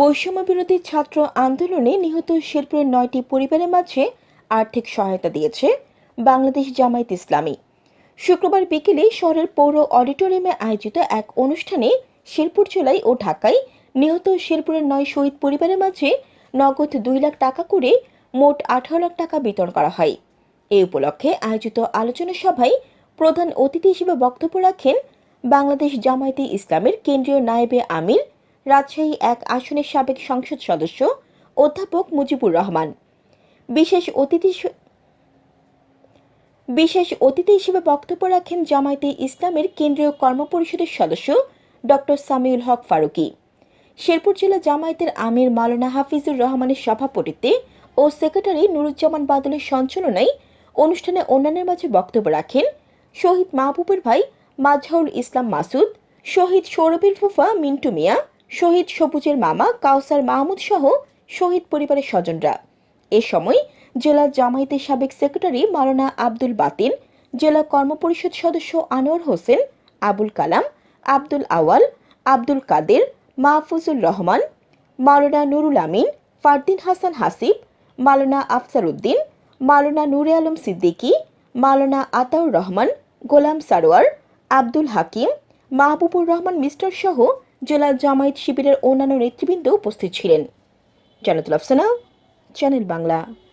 বৈষম্য বিরোধী ছাত্র আন্দোলনে নিহত শেরপুরের নয়টি পরিবারের মাঝে আর্থিক সহায়তা দিয়েছে বাংলাদেশ জামায়াত ইসলামী। শুক্রবার বিকেলে শহরের পৌর অডিটোরিয়ামে আয়োজিত এক অনুষ্ঠানে শেরপুর জেলায় ও ঢাকায় নিহত শেরপুরের নয় শহীদ পরিবারের মাঝে নগদ দুই লাখ টাকা করে মোট আঠারো লাখ টাকা বিতরণ করা হয়। এই উপলক্ষে আয়োজিত আলোচনা সভায় প্রধান অতিথি হিসেবে বক্তব্য রাখেন বাংলাদেশ জামায়াতে ইসলামের কেন্দ্রীয় নায়েবে আমির রাজশাহী এক আসনের সাবেক সংসদ সদস্য, অধ্যাপক মুজিবুর রহমান। বিশেষ অতিথি বিশেষ অতিথি হিসেবে বক্তব্য রাখেন জামায়াতে ইসলামের কেন্দ্রীয় কর্মপরিষদের সদস্য ডক্টর সামিউল হক ফারুকী। শেরপুর জেলা জামায়াতের আমির মাওলানা হাফিজুর রহমানের সভাপতিত্বে ও সেক্রেটারি নুরুজ্জামান বাদলের সঞ্চালনায় অনুষ্ঠানে অন্যান্যের মাঝে বক্তব্য রাখেন শহীদ মাহবুবের ভাই মাজহারুল ইসলাম মাসুদ, শহীদ সৌরভীর ফুফা মিন্টু মিয়া শহীদ সবুজের মামা কাউসার মাহমুদ সহ শহীদ পরিবারের স্বজনরা। এ সময় জেলা জামায়াতের সাবেক সেক্রেটারি মাওলানা আব্দুল বাতিন জেলা কর্মপরিষদ সদস্য আনোয়ার হোসেন, আবুল কালাম, আব্দুল আওয়াল, আব্দুল কাদের, মাহফুজুর রহমান, মাওলানা নুরুল আমিন, ফারদিন হাসান হাসিব, মাওলানা আফসার উদ্দিন, মাওলানা নুরে আলম সিদ্দিকী, মাওলানা আতাউর রহমান, গোলাম সারোয়ার, আব্দুল হাকিম, মাহবুবুর রহমান মিস্টার সহ জেলা জামায়াত শিবিরের অন্যান্য নেতৃবৃন্দ উপস্থিত ছিলেন। জানাতুল আফসানা চ্যানেল বাংলা।